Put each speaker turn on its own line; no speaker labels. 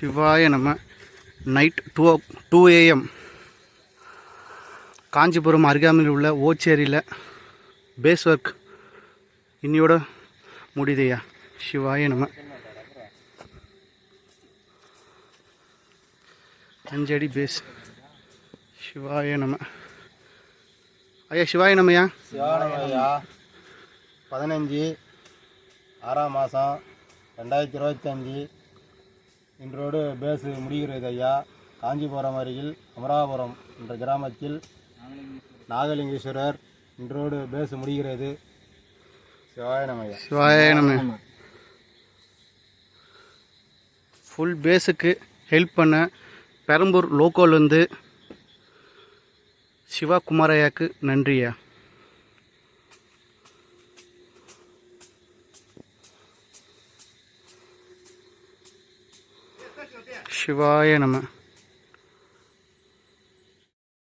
சிவாய நம்ம night to two AM Kanchipuram அருகாமையில் உள்ள ஓச்சேரியில் பேஸ் ஒர்க் இன்னியோட முடியுதையா சிவாய நம்ம அஞ்சடி பேஸ் சிவாய நம்ம ஐயா சிவாய
நம்மையா பதினஞ்சு ஆறாம் மாதம் ரெண்டாயிரத்தி இருபத்தஞ்சி இன்றோடு பேசு முடிகிறது ஐயா. காஞ்சிபுரம் அருகில் அமராபுரம் என்ற கிராமத்தில் நாகலிங்கேஸ்வரர் இன்றோடு பேசு முடிகிறது. சிவாயணம்
ஐயா. சிவாயணம் ஃபுல் பேஸுக்கு ஹெல்ப் பண்ண பெரம்பூர் லோக்கோலேருந்து சிவா குமாரையாக்கு நன்றியா சிவாய நம்ம